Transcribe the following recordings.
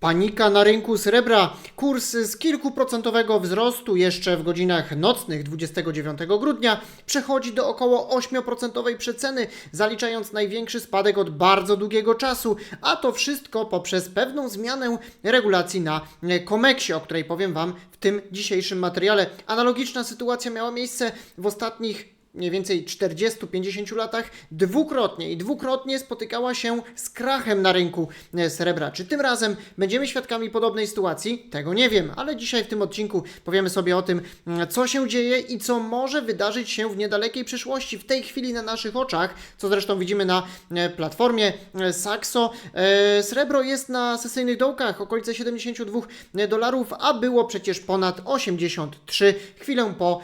Panika na rynku srebra. Kurs z kilkuprocentowego wzrostu jeszcze w godzinach nocnych 29 grudnia przechodzi do około 8% przeceny, zaliczając największy spadek od bardzo długiego czasu, a to wszystko poprzez pewną zmianę regulacji na Komeksie, o której powiem Wam w tym dzisiejszym materiale. Analogiczna sytuacja miała miejsce w ostatnich mniej więcej 40-50 latach dwukrotnie i dwukrotnie spotykała się z krachem na rynku e, srebra. Czy tym razem będziemy świadkami podobnej sytuacji? Tego nie wiem, ale dzisiaj w tym odcinku powiemy sobie o tym, mm, co się dzieje i co może wydarzyć się w niedalekiej przyszłości, w tej chwili na naszych oczach, co zresztą widzimy na e, platformie e, Saxo. Srebro jest na sesyjnych dołkach, okolice 72 dolarów, a było przecież ponad 83 chwilę po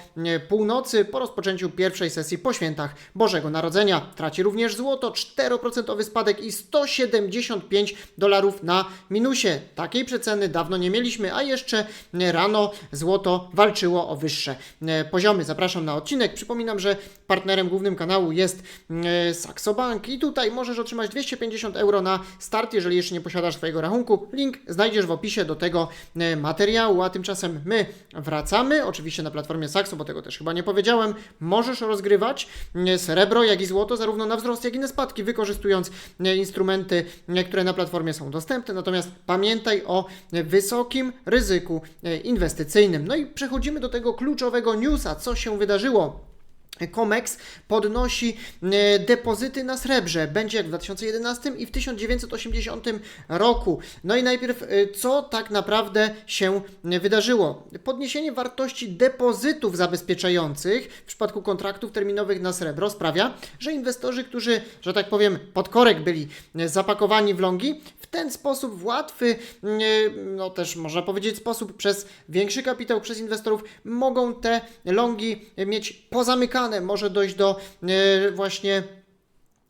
północy, po rozpoczęciu pierwszej sesji po świętach Bożego Narodzenia. Traci również złoto, 4% spadek i 175 dolarów na minusie. Takiej przeceny dawno nie mieliśmy, a jeszcze rano złoto walczyło o wyższe e, poziomy. Zapraszam na odcinek. Przypominam, że partnerem głównym kanału jest e, Saxo Bank i tutaj możesz otrzymać 250 euro na start, jeżeli jeszcze nie posiadasz swojego rachunku. Link znajdziesz w opisie do tego e, materiału, a tymczasem my wracamy, oczywiście na platformie Saxo, bo tego też chyba nie powiedziałem. Możesz rozgrywać e, srebro, jak i złoto, zarówno na wzrost, jak i na spadki, wykorzystując e, instrumenty, e, które na platformie są dostępne. Natomiast pamiętaj o wysokim ryzyku inwestycyjnym. No i przechodzimy do tego kluczowego newsa, co się wydarzyło. Comex podnosi e, depozyty na srebrze. Będzie jak w 2011 i w 1980 roku. No i najpierw, e, co tak naprawdę się e, wydarzyło? Podniesienie wartości depozytów zabezpieczających w przypadku kontraktów terminowych na srebro sprawia, że inwestorzy, którzy, że tak powiem, pod korek byli zapakowani w longi, ten sposób, w łatwy, e, no też można powiedzieć sposób, przez większy kapitał, przez inwestorów, mogą te longi mieć pozamykane. Może dojść do e, właśnie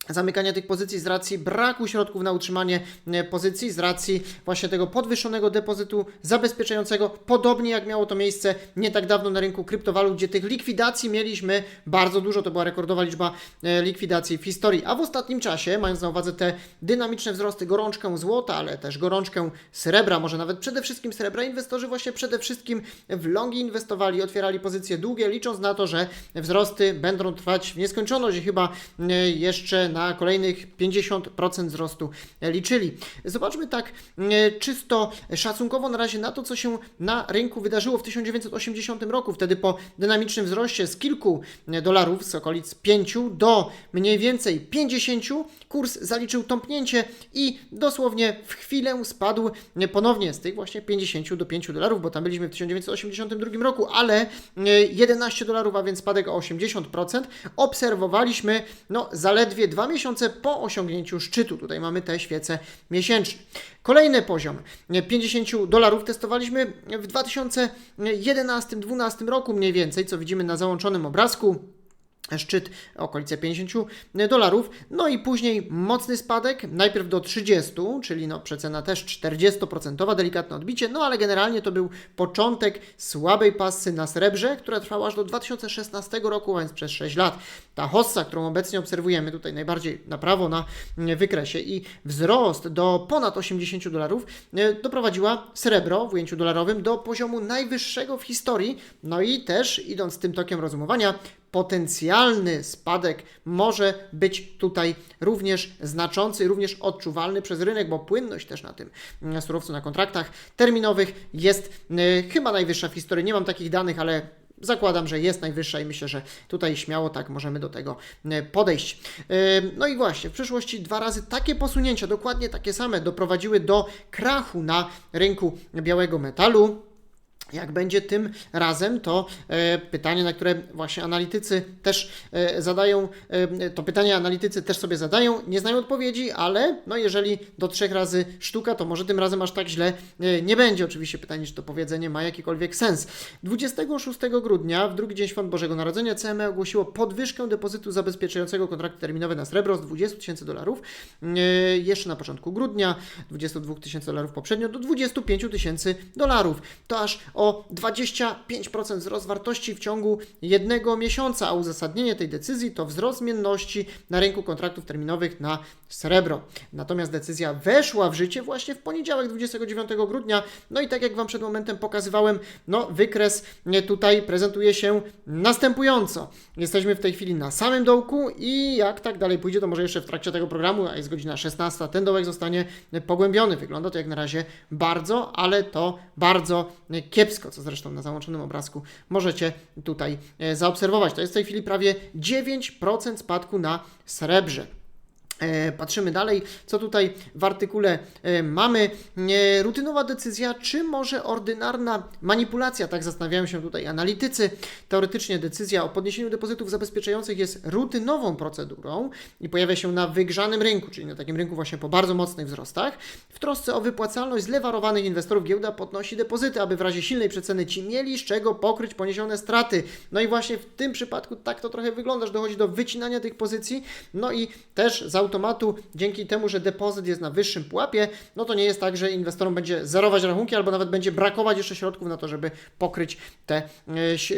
zamykania tych pozycji z racji braku środków na utrzymanie e, pozycji, z racji właśnie tego podwyższonego depozytu zabezpieczającego, podobnie jak miało to miejsce nie tak dawno na rynku kryptowalut, gdzie tych likwidacji mieliśmy bardzo dużo, to była rekordowa liczba e, likwidacji w historii, a w ostatnim czasie, mając na uwadze te dynamiczne wzrosty, gorączkę złota, ale też gorączkę srebra, może nawet przede wszystkim srebra, inwestorzy właśnie przede wszystkim w longi inwestowali, otwierali pozycje długie, licząc na to, że wzrosty będą trwać w nieskończoność. I chyba e, jeszcze na kolejnych 50% wzrostu liczyli. Zobaczmy tak e, czysto szacunkowo na razie na to, co się na rynku wydarzyło w 1980 roku. Wtedy po dynamicznym wzroście z kilku dolarów, z okolic 5 do mniej więcej 50, kurs zaliczył tąpnięcie i dosłownie w chwilę spadł ponownie z tych właśnie 50 do 5 dolarów, bo tam byliśmy w 1982 roku, ale e, 11 dolarów, a więc spadek o 80%, obserwowaliśmy no, zaledwie dwa miesiące po osiągnięciu szczytu. Tutaj mamy te świece miesięczne. Kolejny poziom 50 dolarów testowaliśmy w 2011-2012 roku mniej więcej, co widzimy na załączonym obrazku szczyt okolice 50 dolarów, no i później mocny spadek, najpierw do 30, czyli no przecena też 40% delikatne odbicie, no ale generalnie to był początek słabej pasy na srebrze, która trwała aż do 2016 roku, a więc przez 6 lat. Ta hossa, którą obecnie obserwujemy tutaj najbardziej na prawo na wykresie i wzrost do ponad 80 dolarów e, doprowadziła srebro w ujęciu dolarowym do poziomu najwyższego w historii, no i też idąc tym tokiem rozumowania, potencjalny spadek może być tutaj również znaczący, również odczuwalny przez rynek, bo płynność też na tym mm, surowcu, na kontraktach terminowych jest y, chyba najwyższa w historii. Nie mam takich danych, ale Zakładam, że jest najwyższa i myślę, że tutaj śmiało tak możemy do tego y, podejść. Y, No i właśnie, w przyszłości dwa razy takie posunięcia, dokładnie takie same, doprowadziły do krachu na rynku białego metalu. Jak będzie tym razem, to e, pytanie, na które właśnie analitycy też e, zadają, e, to pytanie analitycy też sobie zadają, nie znają odpowiedzi, ale no jeżeli do trzech razy sztuka, to może tym razem aż tak źle nie będzie. Oczywiście pytanie, czy to powiedzenie ma jakikolwiek sens. 26 grudnia, w drugi dzień Świąt Bożego Narodzenia, CME ogłosiło podwyżkę depozytu zabezpieczającego kontrakty terminowe na srebro z 20 tysięcy dolarów jeszcze na początku grudnia, 22 tysięcy dolarów poprzednio, do 25 tysięcy dolarów. To aż o 25% wzrost wartości w ciągu jednego miesiąca, a uzasadnienie tej decyzji to wzrost zmienności na rynku kontraktów terminowych na srebro. Natomiast decyzja weszła w życie właśnie w poniedziałek 29 grudnia. No i tak jak Wam przed momentem pokazywałem, no wykres tutaj prezentuje się następująco. Jesteśmy w tej chwili na samym dołku i jak tak dalej pójdzie, to może jeszcze w trakcie tego programu, a jest godzina 16, ten dołek zostanie pogłębiony. Wygląda to jak na razie bardzo, ale to bardzo kiepsko, co zresztą na załączonym obrazku możecie tutaj e, zaobserwować. To jest w tej chwili prawie 9% spadku na srebrze. E, Patrzymy dalej, co tutaj w artykule e, mamy. E, Rutynowa decyzja, czy może ordynarna manipulacja? Tak zastanawiają się tutaj analitycy. Teoretycznie decyzja o podniesieniu depozytów zabezpieczających jest rutynową procedurą i pojawia się na wygrzanym rynku, czyli na takim rynku właśnie po bardzo mocnych wzrostach. W trosce o wypłacalność zlewarowanych inwestorów giełda podnosi depozyty, aby w razie silnej przeceny ci mieli z czego pokryć poniesione straty. No i właśnie w tym przypadku tak to trochę wygląda, że dochodzi do wycinania tych pozycji. No i też za automatu, dzięki temu, że depozyt jest na wyższym pułapie, no to nie jest tak, że inwestorom będzie zerować rachunki, albo nawet będzie brakować jeszcze środków na to, żeby pokryć te,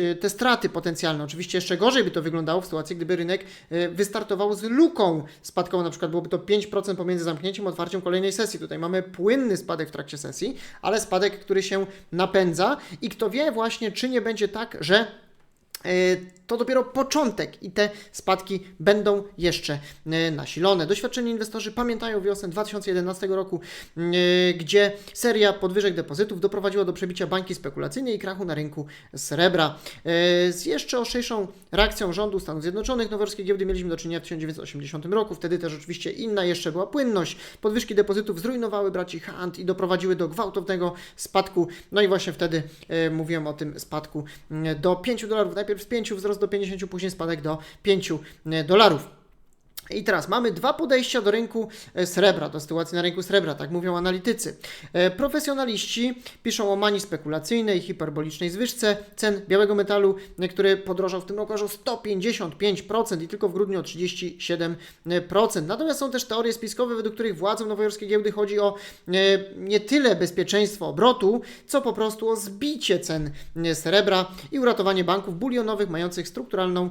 e, te straty potencjalne. Oczywiście jeszcze gorzej by to wyglądało w sytuacji, gdyby rynek e, wystartował z luką spadkową, na przykład byłoby to 5% pomiędzy zamknięciem a otwarciem kolejnej sesji. Tutaj mamy płynny spadek w trakcie sesji, ale spadek, który się napędza i kto wie właśnie, czy nie będzie tak, że E, to dopiero początek i te spadki będą jeszcze e, nasilone. Doświadczeni inwestorzy pamiętają wiosnę 2011 roku, e, gdzie seria podwyżek depozytów doprowadziła do przebicia bańki spekulacyjnej i krachu na rynku srebra. Z jeszcze ostrzejszą reakcją rządu Stanów Zjednoczonych nowojorskie giełdy mieliśmy do czynienia w 1980 roku. Wtedy też oczywiście inna jeszcze była płynność. Podwyżki depozytów zrujnowały braci Hunt i doprowadziły do gwałtownego spadku. No i właśnie wtedy mówiłem o tym spadku do 5 dolarów. Najpierw z 5 wzrost do 50, później spadek do 5 dolarów. I teraz mamy dwa podejścia do rynku e, srebra, do sytuacji na rynku srebra, tak mówią analitycy. E, profesjonaliści piszą o manii spekulacyjnej, hiperbolicznej zwyżce cen białego metalu, e, który podrożał w tym roku aż o 155% i tylko w grudniu o 37%. Natomiast są też teorie spiskowe, według których władzom nowojorskiej giełdy chodzi o nie tyle bezpieczeństwo obrotu, co po prostu o zbicie cen srebra i uratowanie banków bulionowych mających strukturalną,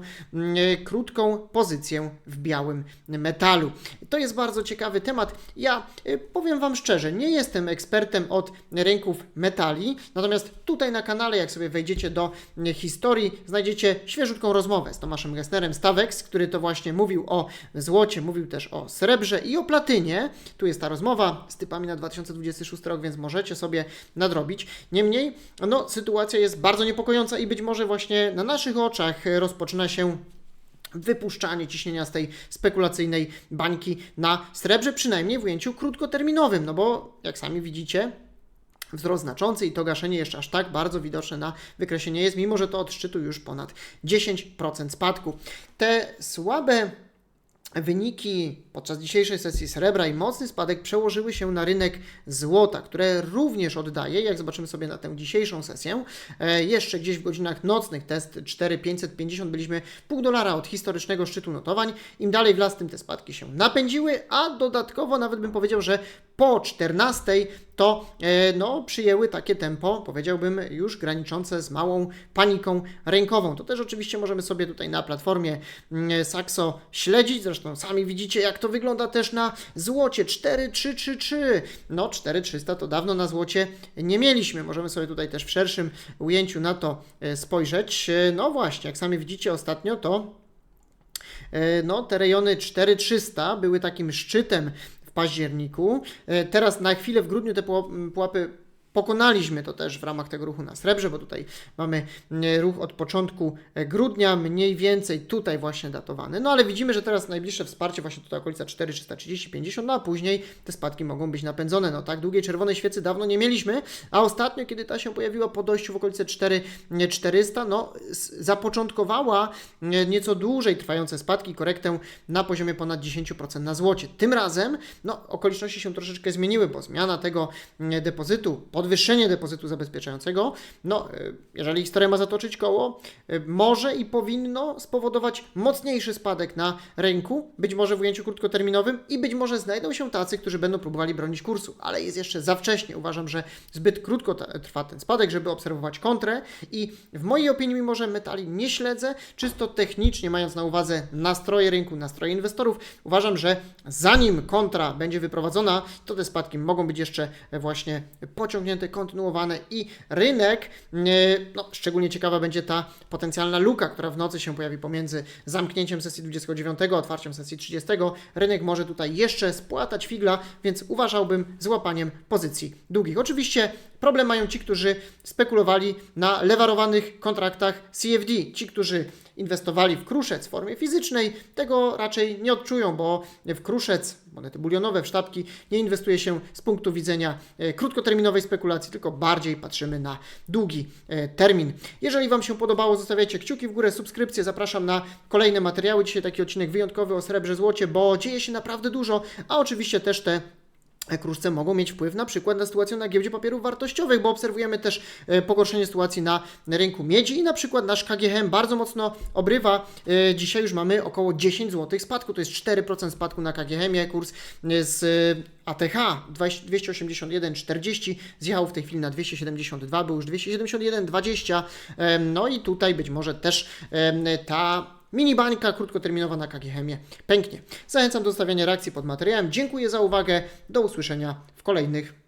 krótką pozycję w białym metalu. To jest bardzo ciekawy temat. Ja y, powiem Wam szczerze, nie jestem ekspertem od rynków metali, natomiast tutaj na kanale, jak sobie wejdziecie do y, historii, znajdziecie świeżutką rozmowę z Tomaszem Gessnerem z Tavex, który to właśnie mówił o złocie, mówił też o srebrze i o platynie. Tu jest ta rozmowa z typami na 2026 rok, więc możecie sobie nadrobić. Niemniej, no, sytuacja jest bardzo niepokojąca i być może właśnie na naszych oczach rozpoczyna się wypuszczanie ciśnienia z tej spekulacyjnej bańki na srebrze, przynajmniej w ujęciu krótkoterminowym, no bo jak sami widzicie, wzrost znaczący i to gaszenie jeszcze aż tak bardzo widoczne na wykresie nie jest, mimo że to od szczytu już ponad 10% spadku. Te słabe Wyniki podczas dzisiejszej sesji srebra i mocny spadek przełożyły się na rynek złota, które również oddaje, jak zobaczymy sobie na tę dzisiejszą sesję, e, jeszcze gdzieś w godzinach nocnych, test 4550, byliśmy pół dolara od historycznego szczytu notowań. Im dalej w las, tym te spadki się napędziły, a dodatkowo nawet bym powiedział, że po 14 to e, no, przyjęły takie tempo, powiedziałbym, już graniczące z małą paniką rynkową. To też oczywiście możemy sobie tutaj na platformie mm, Saxo śledzić, zresztą sami widzicie, jak to wygląda też na złocie 4333. No, 4300 to dawno na złocie nie mieliśmy. Możemy sobie tutaj też w szerszym ujęciu na to e, spojrzeć. E, no właśnie, jak sami widzicie ostatnio, to no, te rejony 4300 były takim szczytem październiku. E, teraz na chwilę w grudniu te pułapy Pokonaliśmy to też w ramach tego ruchu na srebrze, bo tutaj mamy e, ruch od początku e, grudnia, mniej więcej tutaj właśnie datowany. No ale widzimy, że teraz najbliższe wsparcie właśnie tutaj okolica 4, 330, 50, no a później te spadki mogą być napędzone. No tak długiej czerwonej świecy dawno nie mieliśmy, a ostatnio, kiedy ta się pojawiła po dojściu w okolice 4, 400, no zapoczątkowała nieco dłużej trwające spadki, korektę na poziomie ponad 10% na złocie. Tym razem, no okoliczności się troszeczkę zmieniły, bo zmiana tego depozytu pod podwyższenie depozytu zabezpieczającego, no, e, jeżeli historia ma zatoczyć koło, e, może i powinno spowodować mocniejszy spadek na rynku, być może w ujęciu krótkoterminowym i być może znajdą się tacy, którzy będą próbowali bronić kursu, ale jest jeszcze za wcześnie. Uważam, że zbyt krótko ta- trwa ten spadek, żeby obserwować kontrę i w mojej opinii, mimo że metali nie śledzę, czysto technicznie mając na uwadze nastroje rynku, nastroje inwestorów, uważam, że zanim kontra będzie wyprowadzona, to te spadki mogą być jeszcze właśnie pociągnięte, kontynuowane i rynek, e, no szczególnie ciekawa będzie ta potencjalna luka, która w nocy się pojawi pomiędzy zamknięciem sesji 29, otwarciem sesji 30. Rynek może tutaj jeszcze spłatać figla, więc uważałbym z łapaniem pozycji długich. Oczywiście problem mają ci, którzy spekulowali na lewarowanych kontraktach CFD. Ci, którzy inwestowali w kruszec w formie fizycznej, tego raczej nie odczują, bo w kruszec, monety bulionowe, w sztabki nie inwestuje się z punktu widzenia e, krótkoterminowej spekulacji, tylko bardziej patrzymy na długi e, termin. Jeżeli Wam się podobało, zostawiajcie kciuki w górę, subskrypcje, zapraszam na kolejne materiały. Dzisiaj taki odcinek wyjątkowy o srebrze złocie, bo dzieje się naprawdę dużo, a oczywiście też te kruszce mogą mieć wpływ na przykład na sytuację na giełdzie papierów wartościowych, bo obserwujemy też e, pogorszenie sytuacji na rynku miedzi i na przykład nasz KGHM bardzo mocno obrywa. E, Dzisiaj już mamy około 10 zł spadku, to jest 4% spadku na KGHM, kurs e, z ATH 281,40 zjechał w tej chwili na 272, był już 271,20 Em, no i tutaj być może też ta Mini bańka krótkoterminowa na KGHM pęknie. Zachęcam do zostawiania reakcji pod materiałem. Dziękuję za uwagę. Do usłyszenia w kolejnych